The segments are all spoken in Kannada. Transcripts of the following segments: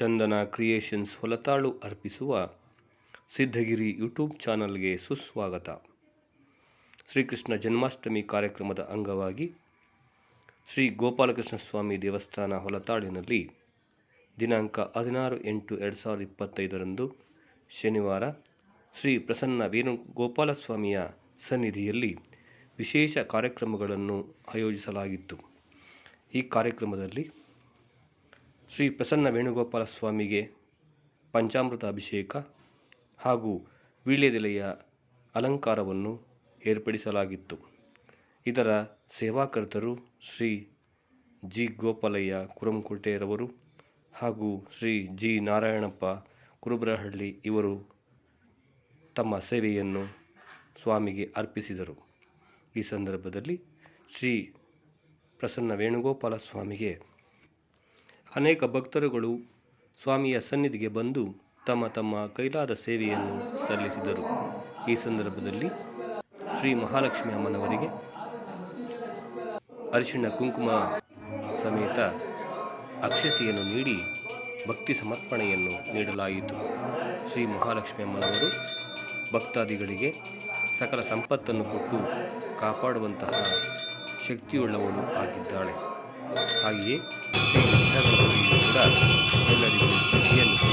ಚಂದನ ಕ್ರಿಯೇಷನ್ಸ್ ಹೊಲತಾಳು ಅರ್ಪಿಸುವ ಸಿದ್ಧಗಿರಿ ಯೂಟ್ಯೂಬ್ ಚಾನಲ್ಗೆ ಸುಸ್ವಾಗತ. ಶ್ರೀಕೃಷ್ಣ ಜನ್ಮಾಷ್ಟಮಿ ಕಾರ್ಯಕ್ರಮದ ಅಂಗವಾಗಿ ಶ್ರೀ ಗೋಪಾಲಕೃಷ್ಣ ಸ್ವಾಮಿ ದೇವಸ್ಥಾನ ಹೊಲತಾಳಿನಲ್ಲಿ ದಿನಾಂಕ ಹದಿನಾರು ಎಂಟು ಎರಡು ಸಾವಿರದ ಇಪ್ಪತ್ತೈದರಂದು ಶನಿವಾರ ಶ್ರೀ ಪ್ರಸನ್ನ ವೇಣುಗೋಪಾಲಸ್ವಾಮಿಯ ಸನ್ನಿಧಿಯಲ್ಲಿ ವಿಶೇಷ ಕಾರ್ಯಕ್ರಮಗಳನ್ನು ಆಯೋಜಿಸಲಾಗಿತ್ತು. ಈ ಕಾರ್ಯಕ್ರಮದಲ್ಲಿ ಶ್ರೀ ಪ್ರಸನ್ನ ವೇಣುಗೋಪಾಲ ಸ್ವಾಮಿಗೆ ಪಂಚಾಮೃತ ಅಭಿಷೇಕ ಹಾಗೂ ವೀಳ್ಯದೆಲೆಯ ಅಲಂಕಾರವನ್ನು ಏರ್ಪಡಿಸಲಾಗಿತ್ತು. ಇದರ ಸೇವಾಕರ್ತರು ಶ್ರೀ ಜಿ. ಗೋಪಾಲಯ್ಯ ಕುರಂಕೋಟೆರವರು ಹಾಗೂ ಶ್ರೀ ಜಿ. ನಾರಾಯಣಪ್ಪ ಕುರುಬರಹಳ್ಳಿ ಇವರು ತಮ್ಮ ಸೇವೆಯನ್ನು ಸ್ವಾಮಿಗೆ ಅರ್ಪಿಸಿದರು. ಈ ಸಂದರ್ಭದಲ್ಲಿ ಶ್ರೀ ಪ್ರಸನ್ನ ವೇಣುಗೋಪಾಲ ಸ್ವಾಮಿಗೆ ಅನೇಕ ಭಕ್ತರುಗಳು ಸ್ವಾಮಿಯ ಸನ್ನಿಧಿಗೆ ಬಂದು ತಮ್ಮ ತಮ್ಮ ಕೈಲಾದ ಸೇವೆಯನ್ನು ಸಲ್ಲಿಸಿದರು. ಈ ಸಂದರ್ಭದಲ್ಲಿ ಶ್ರೀ ಮಹಾಲಕ್ಷ್ಮಿ ಅಮ್ಮನವರಿಗೆ ಅರಿಶಿಣ ಕುಂಕುಮ ಸಮೇತ ಅಕ್ಷತೆಯನ್ನು ನೀಡಿ ಭಕ್ತಿ ಸಮರ್ಪಣೆಯನ್ನು ನೀಡಲಾಯಿತು. ಶ್ರೀ ಮಹಾಲಕ್ಷ್ಮಿ ಅಮ್ಮನವರು ಭಕ್ತಾದಿಗಳಿಗೆ ಸಕಲ ಸಂಪತ್ತನ್ನು ಕೊಟ್ಟು ಕಾಪಾಡುವಂತಹ ಶಕ್ತಿಯುಳ್ಳವಳು ಆಗಿದ್ದಾಳೆ. ಹಾಗೆಯೇ ಶ್ರೀ ವಿದ್ಯಾಗಣಪತಿಯು ಕೂಡ ಎಲ್ಲರಿಗೂ ಸಿದ್ಧಿಯನ್ನು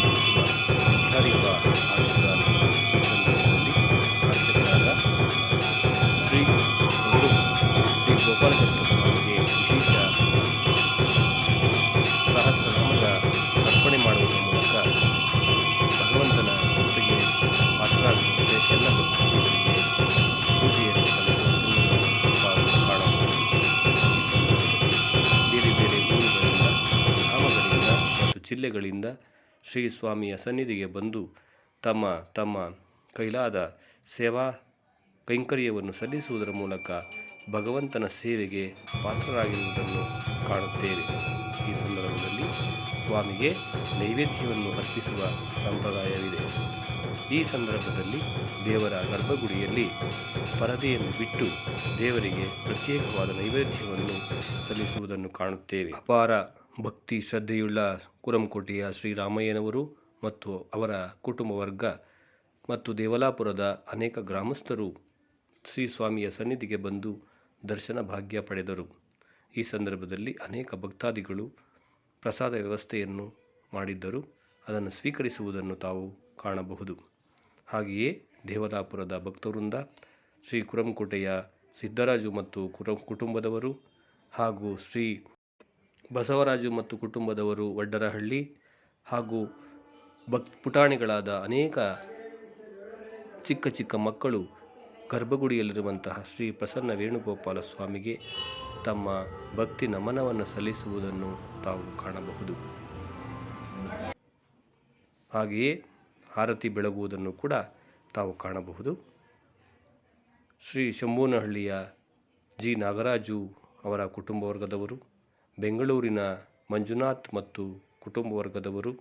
ಜಿಲ್ಲೆಗಳಿಂದ ಶ್ರೀ ಸ್ವಾಮಿಯ ಸನ್ನಿಧಿಗೆ ಬಂದು ತಮ್ಮ ತಮ್ಮ ಕೈಲಾದ ಸೇವಾ ಕೈಂಕರ್ಯವನ್ನು ಸಲ್ಲಿಸುವುದರ ಮೂಲಕ ಭಗವಂತನ ಸೇವೆಗೆ ಪಾತ್ರರಾಗಿರುವುದನ್ನು ಕಾಣುತ್ತೇವೆ. ಈ ಸಂದರ್ಭದಲ್ಲಿ ಸ್ವಾಮಿಗೆ ನೈವೇದ್ಯವನ್ನು ಅರ್ಪಿಸುವ ಸಂಪ್ರದಾಯವಿದೆ. ಈ ಸಂದರ್ಭದಲ್ಲಿ ದೇವರ ಗರ್ಭಗುಡಿಯಲ್ಲಿ ಪರದೆಯನ್ನು ಬಿಟ್ಟು ದೇವರಿಗೆ ಪ್ರತ್ಯೇಕವಾದ ನೈವೇದ್ಯವನ್ನು ಸಲ್ಲಿಸುವುದನ್ನು ಕಾಣುತ್ತೇವೆ. ಅಪಾರ ಭಕ್ತಿ ಶ್ರದ್ಧೆಯುಳ್ಳ ಕುರಂಕೋಟೆಯ ಶ್ರೀರಾಮಯ್ಯನವರು ಮತ್ತು ಅವರ ಕುಟುಂಬ ವರ್ಗ ಮತ್ತು ದೇವಲಾಪುರದ ಅನೇಕ ಗ್ರಾಮಸ್ಥರು ಶ್ರೀ ಸ್ವಾಮಿಯ ಸನ್ನಿಧಿಗೆ ಬಂದು ದರ್ಶನ ಭಾಗ್ಯ ಪಡೆದರು. ಈ ಸಂದರ್ಭದಲ್ಲಿ ಅನೇಕ ಭಕ್ತಾದಿಗಳು ಪ್ರಸಾದ ವ್ಯವಸ್ಥೆಯನ್ನು ಮಾಡಿದ್ದರು. ಅದನ್ನು ಸ್ವೀಕರಿಸುವುದನ್ನು ತಾವು ಕಾಣಬಹುದು. ಹಾಗೆಯೇ ದೇವದಾಪುರದ ಭಕ್ತವೃಂದ, ಶ್ರೀ ಕುರಂಕೋಟೆಯ ಸಿದ್ದರಾಜು ಮತ್ತು ಕುರಂ ಕುಟುಂಬದವರು ಹಾಗೂ ಶ್ರೀ ಬಸವರಾಜು ಮತ್ತು ಕುಟುಂಬದವರು ವಡ್ಡರಹಳ್ಳಿ ಹಾಗೂ ಭಕ್, ಪುಟಾಣಿಗಳಾದ ಅನೇಕ ಚಿಕ್ಕ ಚಿಕ್ಕ ಮಕ್ಕಳು ಗರ್ಭಗುಡಿಯಲ್ಲಿರುವಂತಹ ಶ್ರೀ ಪ್ರಸನ್ನ ವೇಣುಗೋಪಾಲ ಸ್ವಾಮಿಗೆ ತಮ್ಮ ಭಕ್ತಿ ನಮನವನ್ನು ಸಲ್ಲಿಸುವುದನ್ನು ತಾವು ಕಾಣಬಹುದು. ಹಾಗೆಯೇ ಆರತಿ ಬೆಳಗುವುದನ್ನು ಕೂಡ ತಾವು ಕಾಣಬಹುದು. ಶ್ರೀ ಶಂಭೂನಹಳ್ಳಿಯ ಜಿ ನಾಗರಾಜು ಅವರ ಕುಟುಂಬ ವರ್ಗದವರು ಬೆಂಗಳೂರಿನ ಮಂಜುನಾಥ್ ಮತ್ತು ಕುಟುಂಬ ವರ್ಗದವರು,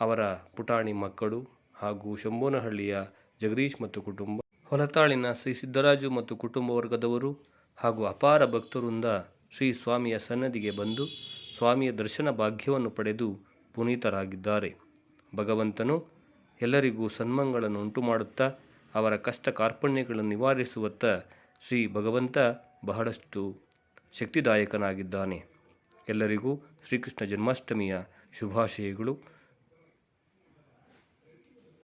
ಅವರ ಪುಟಾಣಿ ಮಕ್ಕಳು ಹಾಗೂ ಶಂಭೋನಹಳ್ಳಿಯ ಜಗದೀಶ್ ಮತ್ತು ಕುಟುಂಬ ಹೊಲತಾಳಿನ ಶ್ರೀ ಸಿದ್ದರಾಜು ಮತ್ತು ಕುಟುಂಬ ವರ್ಗದವರು ಹಾಗೂ ಅಪಾರ ಭಕ್ತರಿಂದ ಶ್ರೀ ಸ್ವಾಮಿಯ ಸನ್ನದಿಗೆ ಬಂದು ಸ್ವಾಮಿಯ ದರ್ಶನ ಭಾಗ್ಯವನ್ನು ಪಡೆದು ಪುನೀತರಾಗಿದ್ದಾರೆ. ಭಗವಂತನು ಎಲ್ಲರಿಗೂ ಸನ್ಮಂಗಳನ್ನು ಉಂಟು ಮಾಡುತ್ತಾ ಅವರ ಕಷ್ಟ ಕಾರ್ಪಣ್ಯಗಳನ್ನು ನಿವಾರಿಸುವತ್ತ ಶ್ರೀ ಭಗವಂತ ಬಹಳಷ್ಟು ಶಕ್ತಿದಾಯಕನಾಗಿದ್ದಾನೆ. ಎಲ್ಲರಿಗೂ ಶ್ರೀಕೃಷ್ಣ ಜನ್ಮಾಷ್ಟಮಿಯ ಶುಭಾಶಯಗಳು.